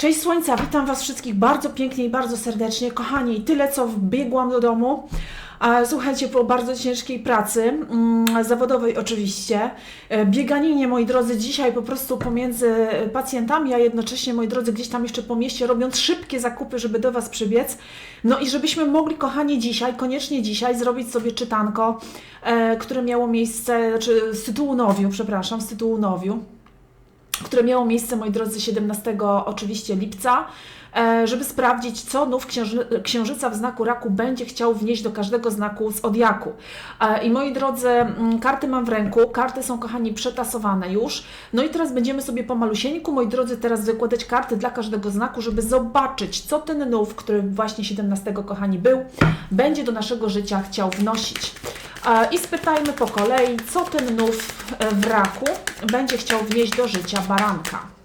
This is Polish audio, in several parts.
Cześć Słońca, witam Was wszystkich bardzo pięknie i bardzo serdecznie. Kochani, tyle co wbiegłam do domu. Słuchajcie, po bardzo ciężkiej pracy, mm, zawodowej oczywiście, e, bieganinie, moi drodzy, dzisiaj po prostu pomiędzy pacjentami, a jednocześnie, moi drodzy, gdzieś tam jeszcze po mieście, robiąc szybkie zakupy, żeby do Was przybiec. No i żebyśmy mogli, kochani, dzisiaj, koniecznie dzisiaj, zrobić sobie czytanko, e, które miało miejsce, czy z tytułu Nowiu, przepraszam, z tytułu Nowiu które miało miejsce, moi drodzy, 17 oczywiście lipca, żeby sprawdzić, co nów księży, księżyca w znaku raku będzie chciał wnieść do każdego znaku z odjaku. E, I moi drodzy, mm, karty mam w ręku, karty są, kochani, przetasowane już. No i teraz będziemy sobie po malusieńku, moi drodzy, teraz wykładać karty dla każdego znaku, żeby zobaczyć, co ten nów, który właśnie 17, kochani, był, będzie do naszego życia chciał wnosić. E, I spytajmy po kolei, co ten nów e, w raku będzie chciał wnieść do życia baranka.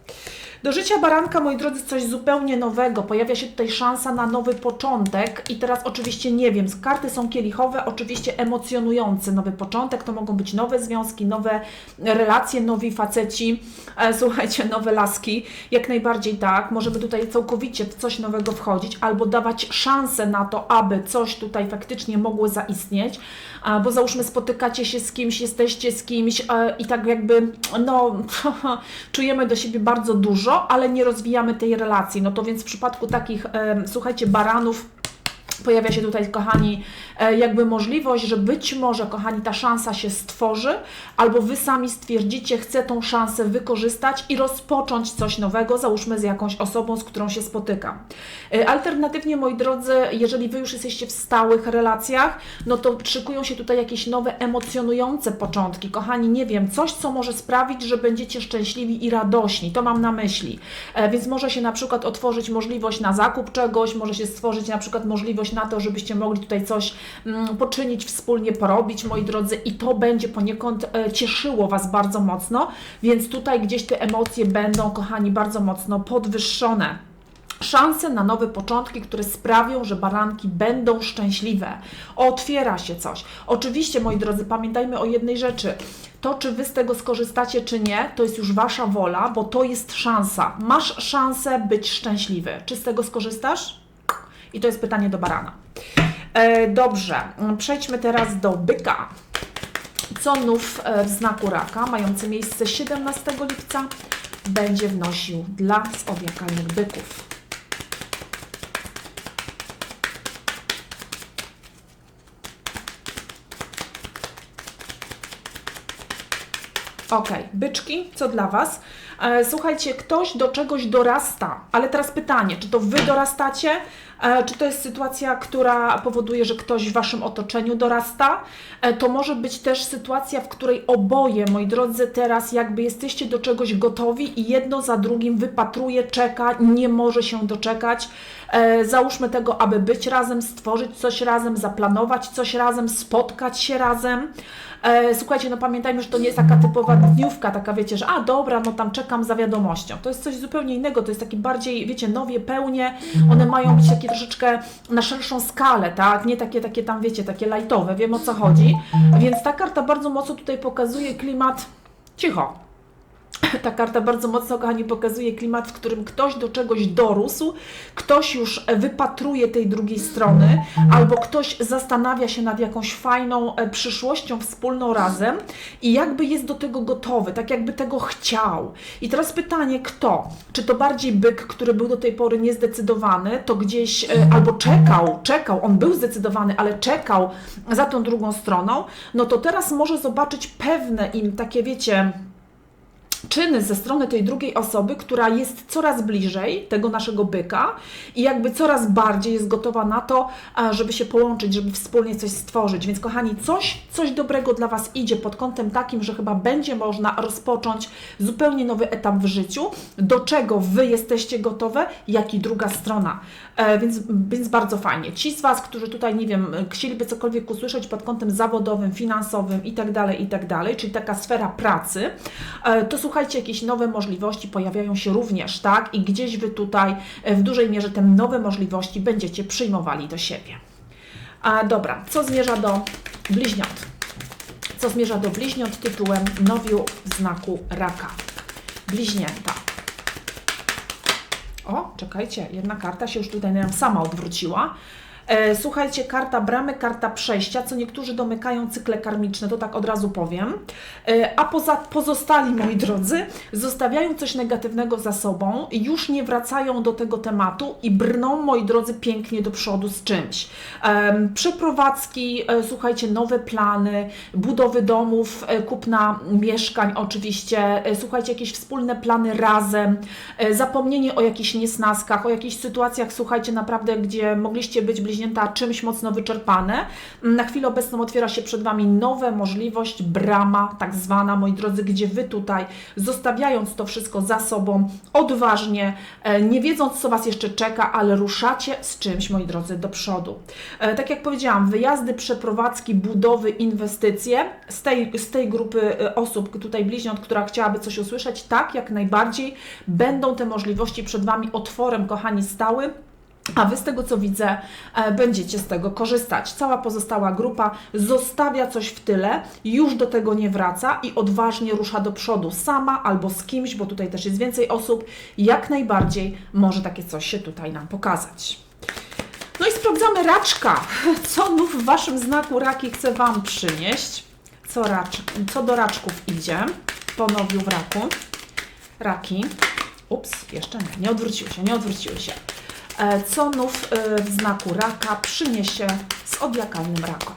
Do życia baranka, moi drodzy, coś zupełnie nowego. Pojawia się tutaj szansa na nowy początek. I teraz oczywiście nie wiem, karty są kielichowe, oczywiście emocjonujący nowy początek. To mogą być nowe związki, nowe relacje, nowi faceci, e, słuchajcie, nowe laski. Jak najbardziej tak. Możemy tutaj całkowicie w coś nowego wchodzić albo dawać szansę na to, aby coś tutaj faktycznie mogło zaistnieć. A, Bo załóżmy, spotykacie się z kimś, jesteście z kimś e, i tak jakby, no, czujemy do siebie bardzo dużo, ale nie rozwijamy tej relacji. No to więc w przypadku takich, słuchajcie, baranów, Pojawia się tutaj, kochani, e, jakby możliwość, że być może, kochani, ta szansa się stworzy, albo wy sami stwierdzicie, chcę tą szansę wykorzystać i rozpocząć coś nowego, załóżmy z jakąś osobą, z którą się spotykam. E, Alternatywnie, moi drodzy, jeżeli wy już jesteście w stałych relacjach, no to szykują się tutaj jakieś nowe, emocjonujące początki. Kochani, nie wiem, coś, co może sprawić, że będziecie szczęśliwi i radośni. To mam na myśli. E, Więc może się na przykład otworzyć możliwość na zakup czegoś, może się stworzyć na przykład możliwość na to, żebyście mogli tutaj coś mm, poczynić, wspólnie porobić, moi drodzy, i to będzie poniekąd e, cieszyło Was bardzo mocno, więc tutaj gdzieś te emocje będą, kochani, bardzo mocno podwyższone szanse na nowe początki, które sprawią, że baranki będą szczęśliwe. Otwiera się coś. Oczywiście, moi drodzy, pamiętajmy o jednej rzeczy. To, czy wy z tego skorzystacie, czy nie, to jest już wasza wola, bo to jest szansa. Masz szansę być szczęśliwy. Czy z tego skorzystasz? I to jest pytanie do barana. E, dobrze, przejdźmy teraz do byka. Co nów e, w znaku raka, mający miejsce 17 lipca, będzie wnosił dla zodiakalnych byków? Ok, byczki, co dla Was? E, Słuchajcie, ktoś do czegoś dorasta, ale teraz pytanie, czy to Wy dorastacie, e, czy to jest sytuacja, która powoduje, że ktoś w Waszym otoczeniu dorasta? E, To może być też sytuacja, w której oboje, moi drodzy, teraz jakby jesteście do czegoś gotowi i jedno za drugim wypatruje, czeka, nie może się doczekać. E, Załóżmy tego, aby być razem, stworzyć coś razem, zaplanować coś razem, spotkać się razem. E, Słuchajcie, no pamiętajmy, że to nie jest taka typowa dniówka, taka wiecie, że a dobra, no tam czekam za wiadomością. To jest coś zupełnie innego, to jest taki bardziej, wiecie, nowie, pełnie, one mają być takie troszeczkę na szerszą skalę, tak? Nie takie, takie tam, wiecie, takie lajtowe, wiem o co chodzi. Więc ta karta bardzo mocno tutaj pokazuje klimat cicho. Ta karta bardzo mocno, kochani, pokazuje klimat, w którym ktoś do czegoś dorósł, ktoś już wypatruje tej drugiej strony, albo ktoś zastanawia się nad jakąś fajną e, przyszłością wspólną razem i jakby jest do tego gotowy, tak jakby tego chciał. I teraz pytanie, kto? Czy to bardziej byk, który był do tej pory niezdecydowany, to gdzieś e, albo czekał, czekał, on był zdecydowany, ale czekał za tą drugą stroną, no to teraz może zobaczyć pewne im takie, wiecie, czyny ze strony tej drugiej osoby, która jest coraz bliżej tego naszego byka i jakby coraz bardziej jest gotowa na to, a, żeby się połączyć, żeby wspólnie coś stworzyć. Więc kochani, coś, coś dobrego dla Was idzie pod kątem takim, że chyba będzie można rozpocząć zupełnie nowy etap w życiu, do czego Wy jesteście gotowe, jak i druga strona. E, więc, więc bardzo fajnie. Ci z Was, którzy tutaj, nie wiem, chcieliby cokolwiek usłyszeć pod kątem zawodowym, finansowym i tak dalej, i tak czyli taka sfera pracy, e, to słuchajcie, jakieś nowe możliwości pojawiają się również, tak? I gdzieś Wy tutaj e, w dużej mierze te nowe możliwości będziecie przyjmowali do siebie. A dobra, co zmierza do bliźniąt? Co zmierza do bliźniąt tytułem Nowiu w znaku raka? Bliźnięta. O, czekajcie, jedna karta się już tutaj nam sama odwróciła. E, Słuchajcie, karta bramy, karta przejścia, co niektórzy domykają cykle karmiczne, to tak od razu powiem. E, A poza pozostali, moi drodzy, zostawiają coś negatywnego za sobą, już nie wracają do tego tematu i brną, moi drodzy, pięknie do przodu z czymś. Em, Przeprowadzki, e, słuchajcie, nowe plany, budowy domów, e, kupna mieszkań oczywiście, e, słuchajcie, jakieś wspólne plany razem, e, zapomnienie o jakichś niesnaskach, o jakichś sytuacjach, słuchajcie, naprawdę, gdzie mogliście być bliźnięta czymś mocno wyczerpane. Na chwilę obecną otwiera się przed Wami nowa możliwość, brama tak zwana, moi drodzy, gdzie Wy tutaj, zostawiając to wszystko za sobą, odważnie, e, nie wiedząc, co Was jeszcze czeka, ale ruszacie z czymś, moi drodzy, do przodu. E, Tak jak powiedziałam, wyjazdy, przeprowadzki, budowy, inwestycje z tej, z tej grupy e, osób, tutaj bliźniąt, która chciałaby coś usłyszeć, tak, jak najbardziej będą te możliwości przed Wami otworem, kochani, stały. A Wy z tego co widzę, e, będziecie z tego korzystać. Cała pozostała grupa zostawia coś w tyle, już do tego nie wraca i odważnie rusza do przodu sama albo z kimś, bo tutaj też jest więcej osób. Jak najbardziej może takie coś się tutaj nam pokazać. No i sprawdzamy raczka. Co nów w Waszym znaku raki chce Wam przynieść? Co, racz, co do raczków idzie? Ponowił w raku. Raki. Ups, jeszcze nie, nie odwróciły się, nie odwróciły się. E, Co nów e, w znaku raka przyniesie zodiakalnym rakom?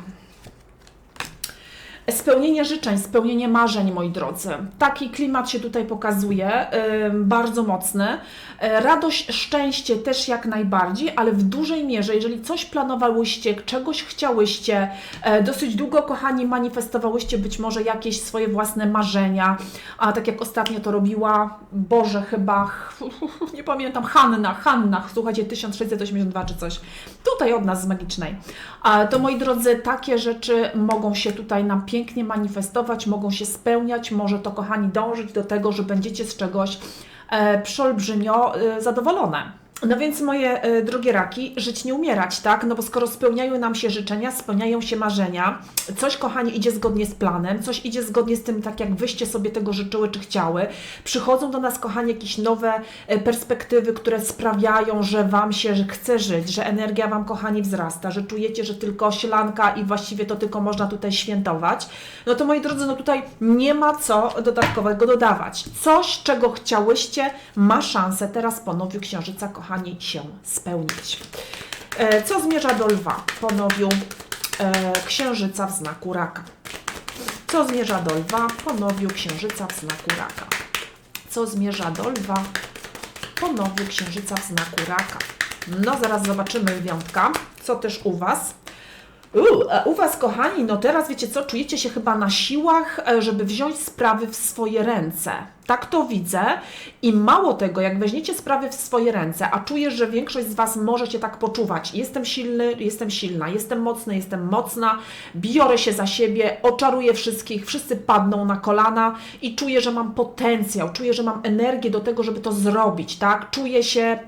Spełnienie życzeń, spełnienie marzeń, moi drodzy. Taki klimat się tutaj pokazuje, bardzo mocny. Yy, radość, szczęście też jak najbardziej, ale w dużej mierze, jeżeli coś planowałyście, czegoś chciałyście, yy, dosyć długo, kochani, manifestowałyście być może jakieś swoje własne marzenia, a tak jak ostatnio to robiła, Boże, chyba, nie pamiętam, Hanna, Hanna, słuchajcie, 1682 czy coś, tutaj od nas z Magicznej. To, moi drodzy, takie rzeczy mogą się tutaj nam pięknie manifestować, mogą się spełniać, może to, kochani, dążyć do tego, że będziecie z czegoś e, przeolbrzymio e, zadowolone. No więc moje e, drogie raki, żyć nie umierać, tak? No bo skoro spełniają nam się życzenia, spełniają się marzenia, coś kochani idzie zgodnie z planem, coś idzie zgodnie z tym, tak jak wyście sobie tego życzyły czy chciały, przychodzą do nas kochani jakieś nowe e, perspektywy, które sprawiają, że Wam się że chce żyć, że energia Wam kochani wzrasta, że czujecie, że tylko sielanka i właściwie to tylko można tutaj świętować, no to moi drodzy, no tutaj nie ma co dodatkowego dodawać. Coś, czego chciałyście, ma szansę teraz po nowiu Księżyca, kochani, się spełnić. E, Co zmierza do lwa po nowiu e, Księżyca w znaku raka? Co zmierza do lwa po nowiu Księżyca w znaku raka? Co zmierza do lwa po nowiu Księżyca w znaku raka? No, zaraz zobaczymy lwiątka. Co też u Was? U, Was, kochani, no teraz wiecie co, czujecie się chyba na siłach, e, żeby wziąć sprawy w swoje ręce. Tak to widzę i mało tego, jak weźmiecie sprawy w swoje ręce, a czuję, że większość z Was może się tak poczuwać. Jestem silny, jestem silna, jestem mocny, jestem mocna, biorę się za siebie, oczaruję wszystkich, wszyscy padną na kolana i czuję, że mam potencjał, czuję, że mam energię do tego, żeby to zrobić, tak? Czuję się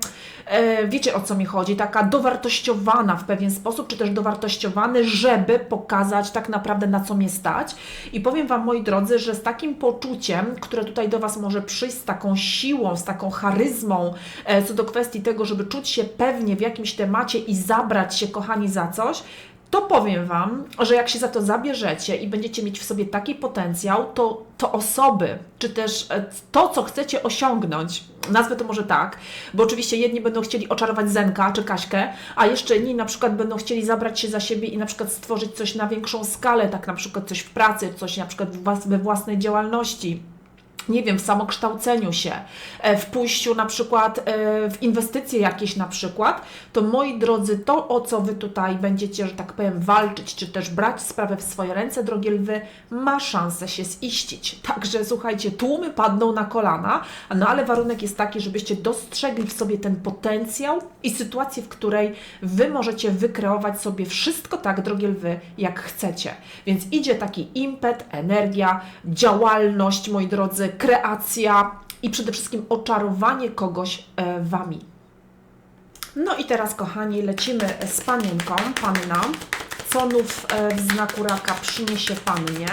wiecie o co mi chodzi, taka dowartościowana w pewien sposób, czy też dowartościowany, żeby pokazać tak naprawdę na co mnie stać. I powiem Wam, moi drodzy, że z takim poczuciem, które tutaj do Was może przyjść, z taką siłą, z taką charyzmą, e, co do kwestii tego, żeby czuć się pewnie w jakimś temacie i zabrać się, kochani, za coś, to powiem Wam, że jak się za to zabierzecie i będziecie mieć w sobie taki potencjał, to, to osoby, czy też e, to, co chcecie osiągnąć, nazwę to może tak, bo oczywiście jedni będą chcieli oczarować Zenka czy Kaśkę, a jeszcze inni na przykład będą chcieli zabrać się za siebie i na przykład stworzyć coś na większą skalę, tak na przykład coś w pracy, coś na przykład we własnej działalności nie wiem, w samokształceniu się, e, w pójściu na przykład e, w inwestycje jakieś na przykład, to moi drodzy, to o co Wy tutaj będziecie, że tak powiem, walczyć, czy też brać sprawę w swoje ręce, drogie lwy, ma szansę się ziścić. Także słuchajcie, tłumy padną na kolana, no ale warunek jest taki, żebyście dostrzegli w sobie ten potencjał i sytuację, w której Wy możecie wykreować sobie wszystko tak, drogie lwy, jak chcecie. Więc idzie taki impet, energia, działalność, moi drodzy, kreacja i przede wszystkim oczarowanie kogoś e, Wami. No i teraz, kochani, lecimy z panienką, panna. Co nów e, w znaku raka przyniesie pannie?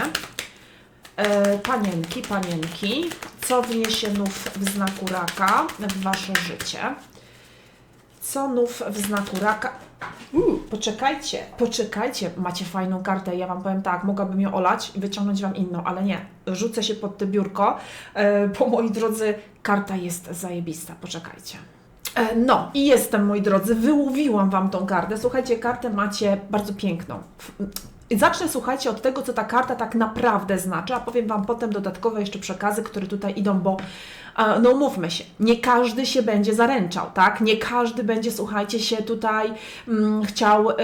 E, Panienki, panienki, co wniesie nów w znaku raka w Wasze życie? Co nów w znaku raka? Poczekajcie, poczekajcie, macie fajną kartę. Ja Wam powiem tak, mogłabym ją olać i wyciągnąć Wam inną, ale nie. Rzucę się pod te biurko, e, bo moi drodzy, karta jest zajebista. Poczekajcie. E, No i jestem, moi drodzy, wyłowiłam Wam tą kartę. Słuchajcie, kartę macie bardzo piękną. Zacznę, słuchajcie, od tego, co ta karta tak naprawdę znaczy, a powiem Wam potem dodatkowe jeszcze przekazy, które tutaj idą, bo e, no mówmy się, nie każdy się będzie zaręczał, tak? Nie każdy będzie, słuchajcie, się tutaj mm, chciał, e,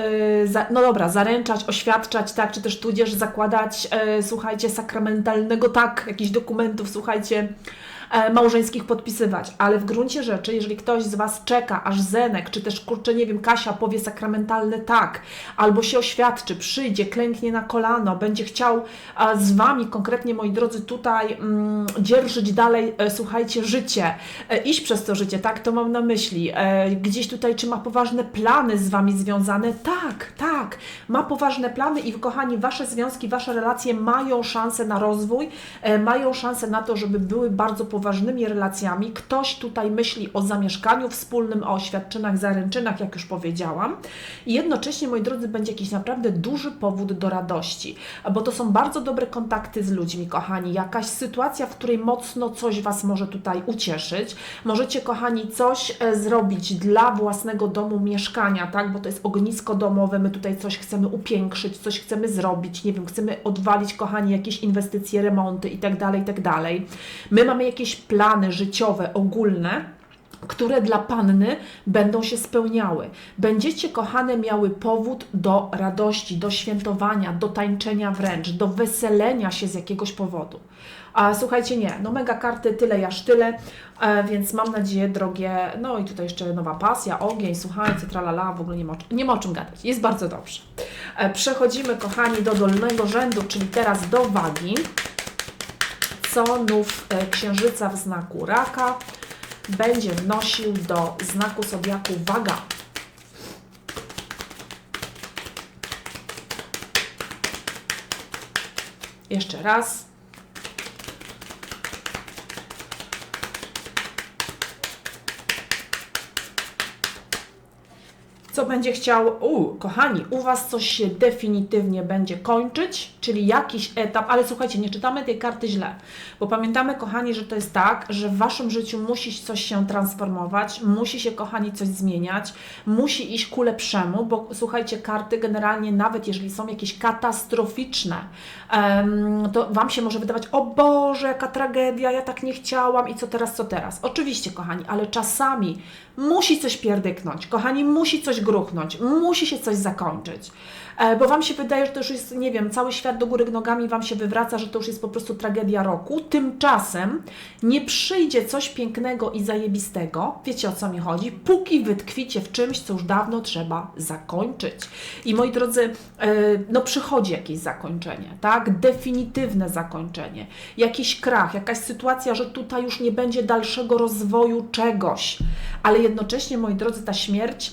za, no dobra, zaręczać, oświadczać, tak? Czy też tudzież zakładać, e, słuchajcie, sakramentalnego, tak, jakichś dokumentów, słuchajcie, małżeńskich podpisywać, ale w gruncie rzeczy, jeżeli ktoś z Was czeka, aż Zenek, czy też kurczę, nie wiem, Kasia powie sakramentalne tak, albo się oświadczy, przyjdzie, klęknie na kolano, będzie chciał a, z Wami, konkretnie moi drodzy, tutaj mm, dzierżyć dalej, e, słuchajcie, życie, e, iść przez to życie, tak, to mam na myśli, e, gdzieś tutaj, czy ma poważne plany z Wami związane, tak, tak, ma poważne plany i kochani, Wasze związki, Wasze relacje mają szansę na rozwój, e, mają szansę na to, żeby były bardzo poważnymi relacjami. Ktoś tutaj myśli o zamieszkaniu wspólnym, o oświadczynach, zaręczynach, jak już powiedziałam. I jednocześnie, moi drodzy, będzie jakiś naprawdę duży powód do radości, bo to są bardzo dobre kontakty z ludźmi, kochani. Jakaś sytuacja, w której mocno coś Was może tutaj ucieszyć. Możecie, kochani, coś e, zrobić dla własnego domu, mieszkania, tak? Bo to jest ognisko domowe, my tutaj coś chcemy upiększyć, coś chcemy zrobić, nie wiem, chcemy odwalić, kochani, jakieś inwestycje, remonty i tak dalej, tak dalej. My mamy jakieś plany życiowe, ogólne, które dla panny będą się spełniały. Będziecie, kochane, miały powód do radości, do świętowania, do tańczenia wręcz, do weselenia się z jakiegoś powodu. A słuchajcie, nie, no mega karty, tyle jaż tyle, e, więc mam nadzieję, drogie, no i tutaj jeszcze nowa pasja, ogień, słuchajcie, tralala, w ogóle nie ma, nie ma o czym gadać, jest bardzo dobrze. E, przechodzimy, kochani, do dolnego rzędu, czyli teraz do wagi. Co nów e, księżyca w znaku raka będzie wnosił do znaku zodiaku waga. Jeszcze raz. Co będzie chciał, u, kochani, u Was coś się definitywnie będzie kończyć, czyli jakiś etap, ale słuchajcie, nie czytamy tej karty źle, bo pamiętamy, kochani, że to jest tak, że w Waszym życiu musi coś się transformować, musi się, kochani, coś zmieniać, musi iść ku lepszemu, bo słuchajcie, karty generalnie, nawet jeżeli są jakieś katastroficzne, to Wam się może wydawać, o Boże, jaka tragedia, ja tak nie chciałam i co teraz, co teraz. Oczywiście, kochani, ale czasami musi coś pierdyknąć, kochani, musi coś gruchnąć, musi się coś zakończyć. E, Bo Wam się wydaje, że to już jest, nie wiem, cały świat do góry nogami Wam się wywraca, że to już jest po prostu tragedia roku. Tymczasem nie przyjdzie coś pięknego i zajebistego, wiecie o co mi chodzi, póki wytkwicie w czymś, co już dawno trzeba zakończyć. I moi drodzy, e, no przychodzi jakieś zakończenie, tak? Definitywne zakończenie. Jakiś krach, jakaś sytuacja, że tutaj już nie będzie dalszego rozwoju czegoś. Ale jednocześnie, moi drodzy, ta śmierć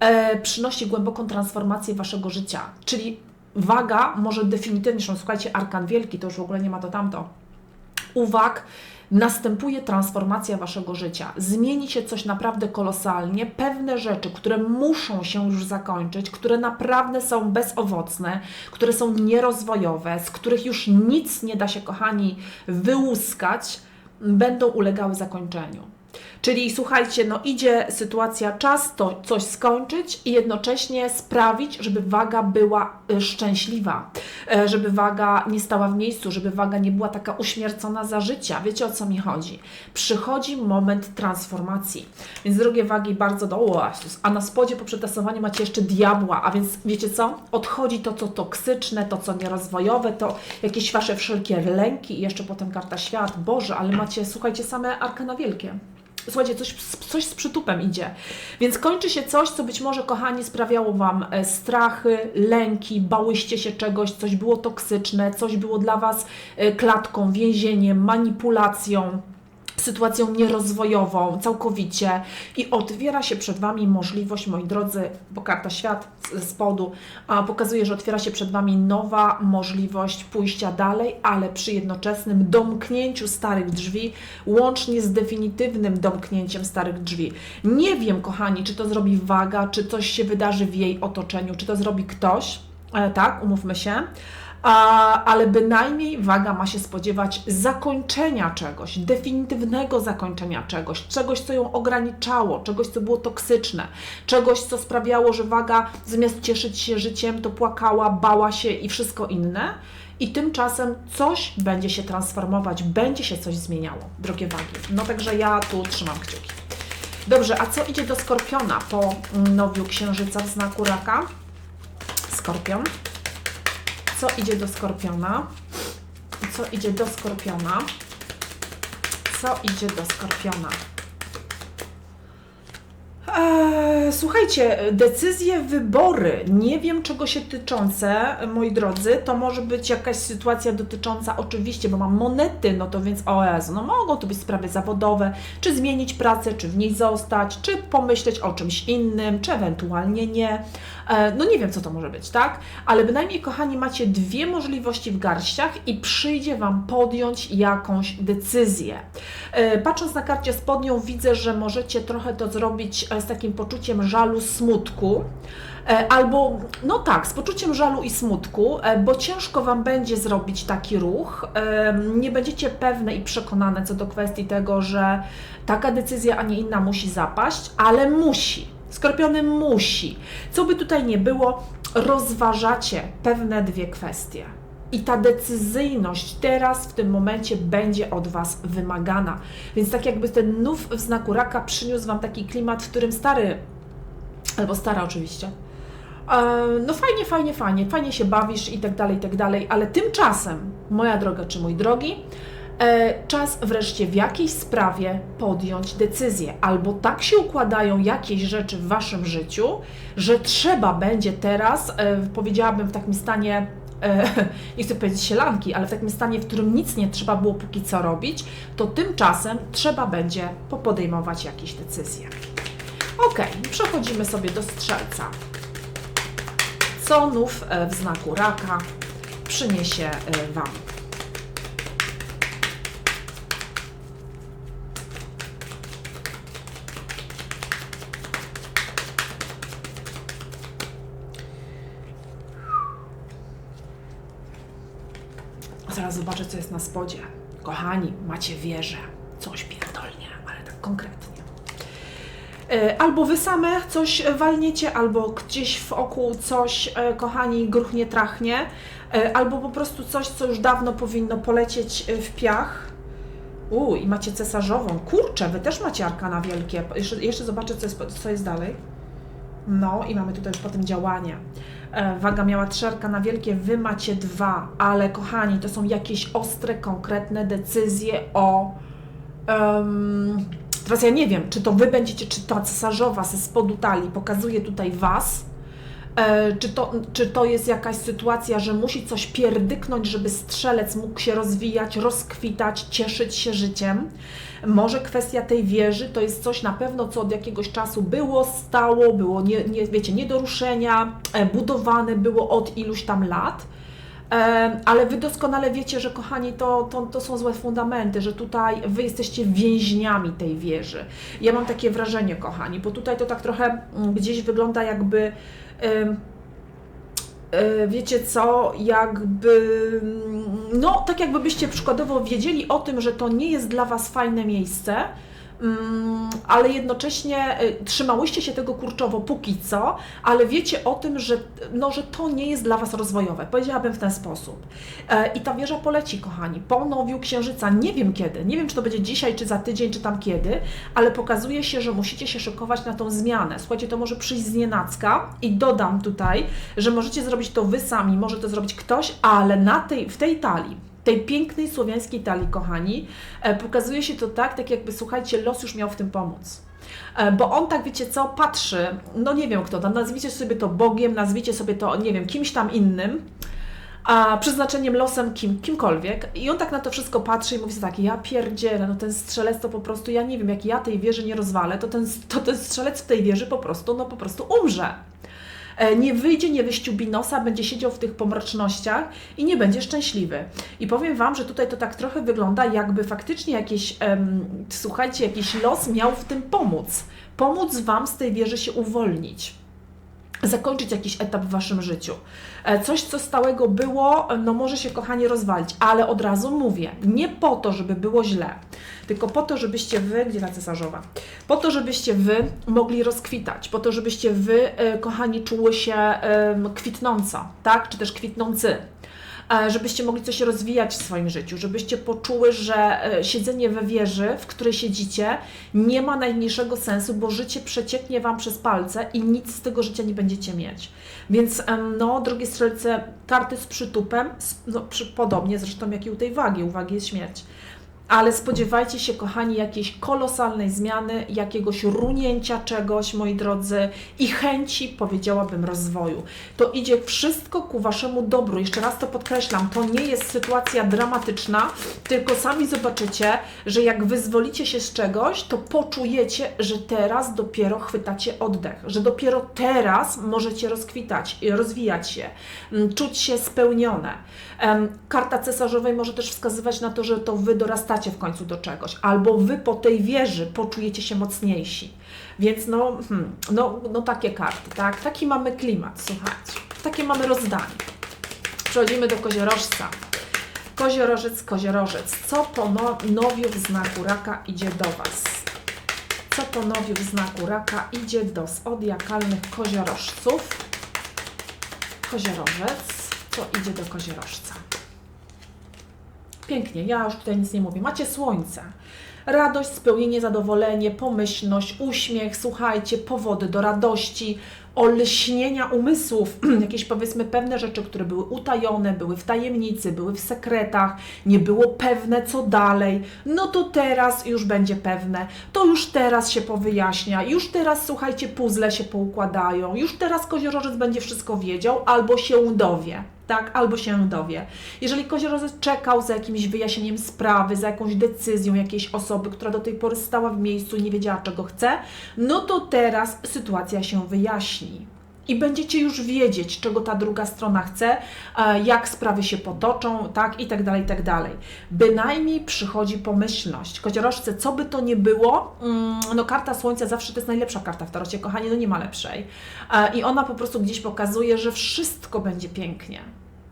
e, przynosi głęboką transformację waszego życia. Czyli waga może definitywnie, zresztą słuchajcie, arkan wielki, to już w ogóle nie ma to tamto. Uwag, następuje transformacja waszego życia. Zmieni się coś naprawdę kolosalnie. Pewne rzeczy, które muszą się już zakończyć, które naprawdę są bezowocne, które są nierozwojowe, z których już nic nie da się, kochani, wyłuskać, będą ulegały zakończeniu. Czyli słuchajcie, no idzie sytuacja, czas to coś skończyć i jednocześnie sprawić, żeby waga była y, szczęśliwa, e, żeby waga nie stała w miejscu, żeby waga nie była taka uśmiercona za życia. Wiecie o co mi chodzi? Przychodzi moment transformacji. Więc drogie wagi, bardzo do a na spodzie po przetasowaniu macie jeszcze diabła, a więc wiecie co? Odchodzi to, co toksyczne, to, co nierozwojowe, to jakieś wasze wszelkie lęki i jeszcze potem karta świat. Boże, ale macie, słuchajcie, same arkana wielkie. Słuchajcie, coś, coś z przytupem idzie. Więc kończy się coś, co być może, kochani, sprawiało Wam e, strachy, lęki, bałyście się czegoś, coś było toksyczne, coś było dla Was e, klatką, więzieniem, manipulacją. Sytuacją nierozwojową całkowicie i otwiera się przed Wami możliwość, moi drodzy, bo karta świat z spodu a, pokazuje, że otwiera się przed Wami nowa możliwość pójścia dalej, ale przy jednoczesnym domknięciu starych drzwi, łącznie z definitywnym domknięciem starych drzwi. Nie wiem, kochani, czy to zrobi waga, czy coś się wydarzy w jej otoczeniu, czy to zrobi ktoś, e, tak, umówmy się, a, ale bynajmniej waga ma się spodziewać zakończenia czegoś, definitywnego zakończenia czegoś, czegoś, co ją ograniczało, czegoś, co było toksyczne, czegoś, co sprawiało, że waga zamiast cieszyć się życiem, to płakała, bała się i wszystko inne. I tymczasem coś będzie się transformować, będzie się coś zmieniało, drogie wagi. No także ja tu trzymam kciuki. Dobrze, a co idzie do Skorpiona po nowiu Księżyca w znaku Raka? Skorpion. Co idzie do Skorpiona? Co idzie do Skorpiona? Co idzie do Skorpiona? Eee, słuchajcie, decyzje, wybory, nie wiem czego się tyczące, moi drodzy, to może być jakaś sytuacja dotycząca, oczywiście, bo mam monety, no to więc o Jezu, no mogą to być sprawy zawodowe, czy zmienić pracę, czy w niej zostać, czy pomyśleć o czymś innym, czy ewentualnie nie, e, no nie wiem co to może być, tak? Ale bynajmniej, kochani, macie dwie możliwości w garściach i przyjdzie Wam podjąć jakąś decyzję. E, patrząc na karcie spodnią widzę, że możecie trochę to zrobić z takim poczuciem żalu, smutku. E, Albo, no tak, z poczuciem żalu i smutku, e, bo ciężko Wam będzie zrobić taki ruch. E, Nie będziecie pewne i przekonane co do kwestii tego, że taka decyzja, a nie inna musi zapaść, ale musi. Skorpiony musi. Co by tutaj nie było, rozważacie pewne dwie kwestie. I ta decyzyjność teraz, w tym momencie, będzie od Was wymagana. Więc tak jakby ten nów w znaku raka przyniósł Wam taki klimat, w którym stary, albo stara oczywiście, e, no fajnie, fajnie, fajnie, fajnie się bawisz i tak dalej, i tak dalej, ale tymczasem, moja droga czy mój drogi, e, czas wreszcie w jakiejś sprawie podjąć decyzję. Albo tak się układają jakieś rzeczy w Waszym życiu, że trzeba będzie teraz, e, powiedziałabym w takim stanie e, nie chcę powiedzieć sielanki, ale w takim stanie, w którym nic nie trzeba było póki co robić, to tymczasem trzeba będzie popodejmować jakieś decyzje. Ok, przechodzimy sobie do strzelca. Co nów e, w znaku raka przyniesie e, Wam? Zaraz zobaczę, co jest na spodzie. Kochani, macie wieżę. Coś pierdolnie, ale tak konkretnie. E, Albo wy same coś walniecie, albo gdzieś w oku coś, e, kochani, gruchnie, trachnie, e, albo po prostu coś, co już dawno powinno polecieć w piach. U, i macie cesarzową. Kurczę, wy też macie arkana wielkie. Jeszcze, jeszcze zobaczę, co jest, co jest dalej. No i mamy tutaj już potem działanie. E, Waga miała trzy arkana wielkie, wy macie dwa, ale kochani, to są jakieś ostre, konkretne decyzje o. em, teraz ja nie wiem, czy to wy będziecie, czy ta cesarzowa ze spodu talii pokazuje tutaj was, czy to, czy to jest jakaś sytuacja, że musi coś pierdyknąć, żeby strzelec mógł się rozwijać, rozkwitać, cieszyć się życiem. Może kwestia tej wieży to jest coś na pewno, co od jakiegoś czasu było, stało, było, nie, nie, wiecie, nie do ruszenia, e, budowane było od iluś tam lat. E, Ale wy doskonale wiecie, że kochani, to, to, to są złe fundamenty, że tutaj wy jesteście więźniami tej wieży. Ja mam takie wrażenie, kochani, bo tutaj to tak trochę mm, gdzieś wygląda jakby. E, Wiecie co, jakby, no tak jakby byście przykładowo wiedzieli o tym, że to nie jest dla Was fajne miejsce, ale jednocześnie y, trzymałyście się tego kurczowo póki co, ale wiecie o tym, że, no, że to nie jest dla Was rozwojowe. Powiedziałabym w ten sposób. E, I ta wieża poleci, kochani, po nowiu księżyca. Nie wiem kiedy, nie wiem czy to będzie dzisiaj, czy za tydzień, czy tam kiedy, ale pokazuje się, że musicie się szykować na tą zmianę. Słuchajcie, to może przyjść z nienacka i dodam tutaj, że możecie zrobić to Wy sami, może to zrobić ktoś, ale na tej, w tej talii tej pięknej słowiańskiej talii, kochani, e, pokazuje się to tak, tak jakby, słuchajcie, los już miał w tym pomóc. E, Bo on tak, wiecie co, patrzy, no nie wiem kto tam, nazwijcie sobie to Bogiem, nazwijcie sobie to, nie wiem, kimś tam innym, a przeznaczeniem, losem, kim, kimkolwiek. I on tak na to wszystko patrzy i mówi sobie tak, ja pierdzielę, no ten strzelec to po prostu, ja nie wiem, jak ja tej wieży nie rozwalę, to ten, to ten strzelec w tej wieży po prostu, no po prostu umrze. E, Nie wyjdzie, nie wyściubi nosa, będzie siedział w tych pomrocznościach i nie będzie szczęśliwy. I powiem Wam, że tutaj to tak trochę wygląda, jakby faktycznie jakiś, słuchajcie, jakiś los miał w tym pomóc. Pomóc Wam z tej wieży się uwolnić zakończyć jakiś etap w waszym życiu. E, Coś, co stałego było, no może się kochanie rozwalić, ale od razu mówię, nie po to, żeby było źle, tylko po to, żebyście wy, gdzie ta cesarzowa, po to, żebyście wy mogli rozkwitać, po to, żebyście wy, e, kochani, czuły się em, kwitnąco, tak, czy też kwitnący e, żebyście mogli coś rozwijać w swoim życiu, żebyście poczuły, że e, siedzenie we wieży, w której siedzicie, nie ma najmniejszego sensu, bo życie przecieknie Wam przez palce i nic z tego życia nie będziecie mieć. Więc, no, drogie strzelce, karty z przytupem, no, przy, podobnie zresztą jak i u tej wagi, u wagi jest śmierć. Ale spodziewajcie się, kochani, jakiejś kolosalnej zmiany, jakiegoś runięcia czegoś, moi drodzy, i chęci, powiedziałabym, rozwoju. To idzie wszystko ku waszemu dobru. Jeszcze raz to podkreślam, to nie jest sytuacja dramatyczna, tylko sami zobaczycie, że jak wyzwolicie się z czegoś, to poczujecie, że teraz dopiero chwytacie oddech, że dopiero teraz możecie rozkwitać, rozwijać się, mm, czuć się spełnione. Karta cesarzowej może też wskazywać na to, że to wy dorastacie w końcu do czegoś, albo wy po tej wieży poczujecie się mocniejsi. Więc no, hmm, no, no takie karty, tak? Taki mamy klimat, słuchajcie. Takie mamy rozdanie. Przechodzimy do koziorożca. Koziorożec, koziorożec. Co po no, nowiu w znaku raka idzie do Was? Co po nowiu w znaku raka idzie do zodiakalnych koziorożców? Koziorożec. Co idzie do koziorożca? Pięknie, ja już tutaj nic nie mówię. Macie słońce. Radość, spełnienie, zadowolenie, pomyślność, uśmiech, słuchajcie, powody do radości, olśnienia umysłów, jakieś powiedzmy pewne rzeczy, które były utajone, były w tajemnicy, były w sekretach, nie było pewne co dalej, no to teraz już będzie pewne, to już teraz się powyjaśnia, już teraz słuchajcie, puzzle się poukładają, już teraz koziorożec będzie wszystko wiedział albo się dowie tak, albo się dowie. Jeżeli koziorożec czekał za jakimś wyjaśnieniem sprawy, za jakąś decyzją jakiejś osoby, która do tej pory stała w miejscu i nie wiedziała, czego chce, no to teraz sytuacja się wyjaśni. I będziecie już wiedzieć, czego ta druga strona chce, e, jak sprawy się potoczą, tak, i tak dalej, i tak dalej. Bynajmniej przychodzi pomyślność. Koziorożce, co by to nie było, mm, no karta Słońca zawsze to jest najlepsza karta w tarocie, kochani, no nie ma lepszej. E, I ona po prostu gdzieś pokazuje, że wszystko będzie pięknie.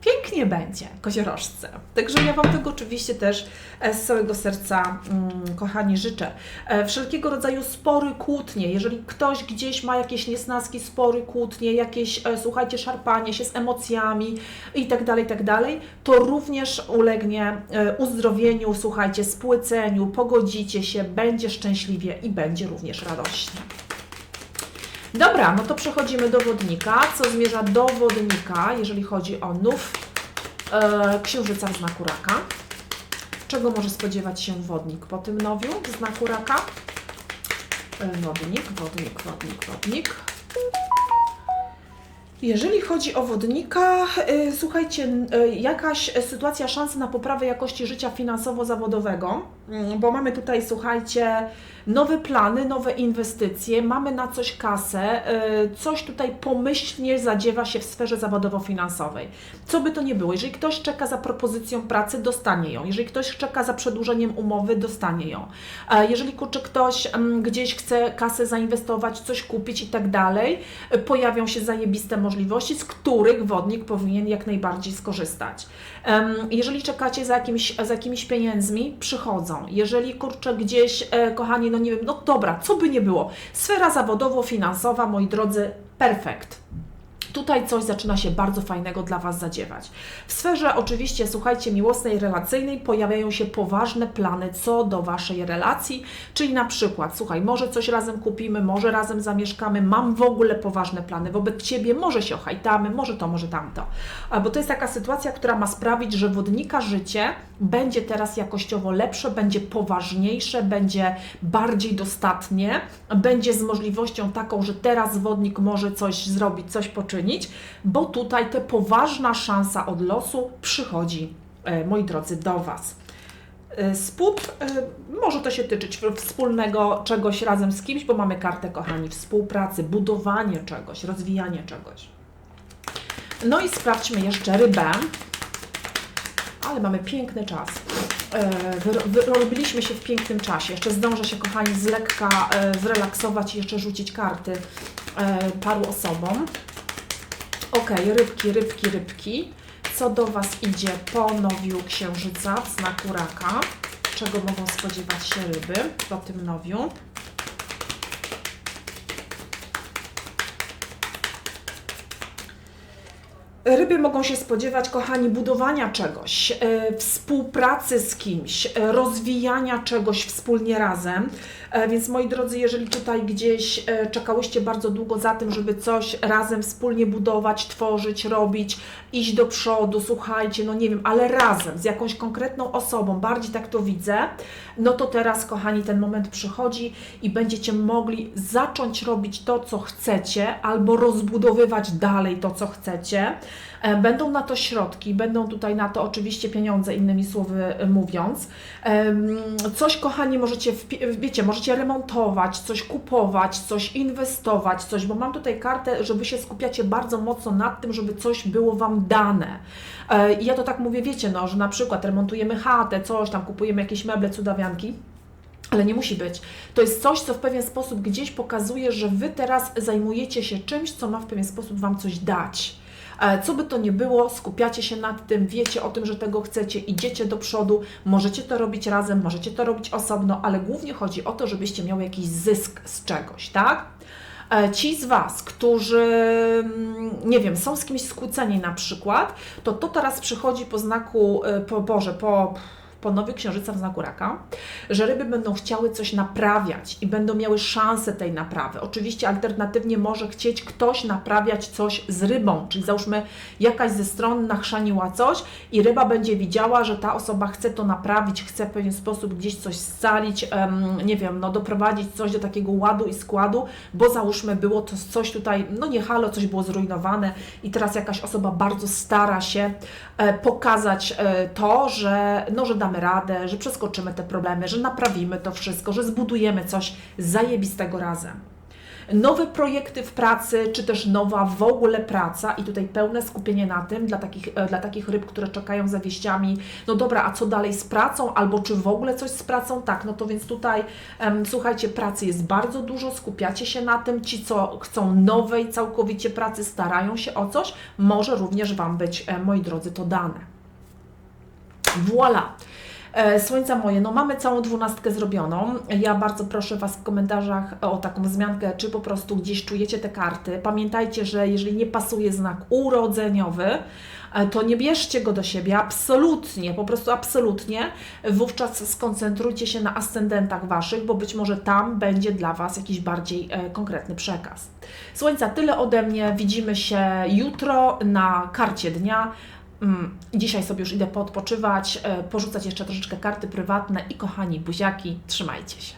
Pięknie będzie, koziorożce. Także ja Wam tego oczywiście też e, z całego serca, mm, kochani, życzę. E, Wszelkiego rodzaju spory, kłótnie, jeżeli ktoś gdzieś ma jakieś niesnaski, spory, kłótnie, jakieś, e, słuchajcie, szarpanie się z emocjami i tak dalej, tak dalej, to również ulegnie uzdrowieniu, słuchajcie, spłyceniu, pogodzicie się, będzie szczęśliwie i będzie również radośnie. Dobra, no to przechodzimy do wodnika. Co zmierza do wodnika, jeżeli chodzi o nów e, księżyca w znaku raka? Czego może spodziewać się wodnik po tym nowiu w znaku raka? E, wodnik, wodnik, wodnik, wodnik. Jeżeli chodzi o wodnika, y, słuchajcie, y, jakaś sytuacja szansy na poprawę jakości życia finansowo-zawodowego, bo mamy tutaj, słuchajcie, nowe plany, nowe inwestycje, mamy na coś kasę, y, coś tutaj pomyślnie zadziewa się w sferze zawodowo-finansowej. Co by to nie było, jeżeli ktoś czeka za propozycją pracy, dostanie ją. Jeżeli ktoś czeka za przedłużeniem umowy, dostanie ją. E, Jeżeli kurczę ktoś mm, gdzieś chce kasę zainwestować, coś kupić i tak dalej, y, pojawią się zajebiste możliwości, z których wodnik powinien jak najbardziej skorzystać. Jeżeli czekacie za jakimiś, za jakimiś pieniędzmi, przychodzą. Jeżeli kurczę gdzieś, e, kochani, no nie wiem, no dobra, co by nie było. Sfera zawodowo-finansowa, moi drodzy, perfekt. Tutaj coś zaczyna się bardzo fajnego dla Was zadziewać. W sferze oczywiście, słuchajcie, miłosnej, relacyjnej pojawiają się poważne plany co do Waszej relacji, czyli na przykład, słuchaj, może coś razem kupimy, może razem zamieszkamy, mam w ogóle poważne plany wobec Ciebie, może się ochajtamy, może to, może tamto. Bo to jest taka sytuacja, która ma sprawić, że wodnika życie będzie teraz jakościowo lepsze, będzie poważniejsze, będzie bardziej dostatnie, będzie z możliwością taką, że teraz wodnik może coś zrobić, coś poczynić, bo tutaj te poważna szansa od losu przychodzi, e, moi drodzy, do Was. E, Spód, e, może to się tyczyć wspólnego czegoś razem z kimś, bo mamy kartę, kochani, współpracy, budowanie czegoś, rozwijanie czegoś. No i sprawdźmy jeszcze rybę. Ale mamy piękny czas. Wy- Wyrobiliśmy się w pięknym czasie. Jeszcze zdążę się, kochani, z lekka zrelaksować i jeszcze rzucić karty paru osobom. Ok, rybki, rybki, rybki. Co do Was idzie po nowiu księżyca w znaku raka? Czego mogą spodziewać się ryby po tym nowiu? Ryby mogą się spodziewać, kochani, budowania czegoś, e, współpracy z kimś, e, rozwijania czegoś wspólnie razem. E, więc moi drodzy, jeżeli tutaj gdzieś e, czekałyście bardzo długo za tym, żeby coś razem wspólnie budować, tworzyć, robić, iść do przodu, słuchajcie, no nie wiem, ale razem z jakąś konkretną osobą, bardziej tak to widzę, no to teraz, kochani, ten moment przychodzi i będziecie mogli zacząć robić to, co chcecie, albo rozbudowywać dalej to, co chcecie. E, Będą na to środki, będą tutaj na to oczywiście pieniądze, innymi słowy e, mówiąc. Coś, kochani, możecie, wiecie, możecie remontować, coś kupować, coś inwestować, coś, bo mam tutaj kartę, że Wy się skupiacie bardzo mocno nad tym, żeby coś było Wam dane. E, I ja to tak mówię, wiecie, no, że na przykład remontujemy chatę, coś tam, kupujemy jakieś meble, cudawianki. Ale nie musi być. To jest coś, co w pewien sposób gdzieś pokazuje, że Wy teraz zajmujecie się czymś, co ma w pewien sposób Wam coś dać. E, Co by to nie było, skupiacie się nad tym, wiecie o tym, że tego chcecie, idziecie do przodu, możecie to robić razem, możecie to robić osobno, ale głównie chodzi o to, żebyście miały jakiś zysk z czegoś, tak? E, Ci z Was, którzy, mm, nie wiem, są z kimś skłóceni na przykład, to to teraz przychodzi po znaku, e, po Boże, po, po nowy księżyca w znaku raka, że ryby będą chciały coś naprawiać i będą miały szansę tej naprawy. Oczywiście alternatywnie może chcieć ktoś naprawiać coś z rybą, czyli załóżmy jakaś ze stron nachrzaniła coś i ryba będzie widziała, że ta osoba chce to naprawić, chce w pewien sposób gdzieś coś scalić, nie wiem, no doprowadzić coś do takiego ładu i składu, bo załóżmy było to coś tutaj, no nie halo, coś było zrujnowane i teraz jakaś osoba bardzo stara się e, pokazać e, to, że, no, że damy radę, że przeskoczymy te problemy, że naprawimy to wszystko, że zbudujemy coś zajebistego razem nowe projekty w pracy, czy też nowa w ogóle praca i tutaj pełne skupienie na tym dla takich, e, dla takich ryb, które czekają za wieściami, no dobra, a co dalej z pracą, albo czy w ogóle coś z pracą, tak, no to więc tutaj em, słuchajcie, pracy jest bardzo dużo, skupiacie się na tym, ci co chcą nowej całkowicie pracy, starają się o coś, może również Wam być, e, moi drodzy, to dane. Voila! E, Słońca moje, no mamy całą dwunastkę zrobioną. Ja bardzo proszę Was w komentarzach o taką wzmiankę, czy po prostu gdzieś czujecie te karty. Pamiętajcie, że jeżeli nie pasuje znak urodzeniowy, e, to nie bierzcie go do siebie, absolutnie, po prostu absolutnie. Wówczas skoncentrujcie się na ascendentach Waszych, bo być może tam będzie dla Was jakiś bardziej e, konkretny przekaz. Słońca, tyle ode mnie. Widzimy się jutro na karcie dnia. Mm, Dzisiaj sobie już idę poodpoczywać, e, porzucać jeszcze troszeczkę karty prywatne i kochani buziaki, trzymajcie się.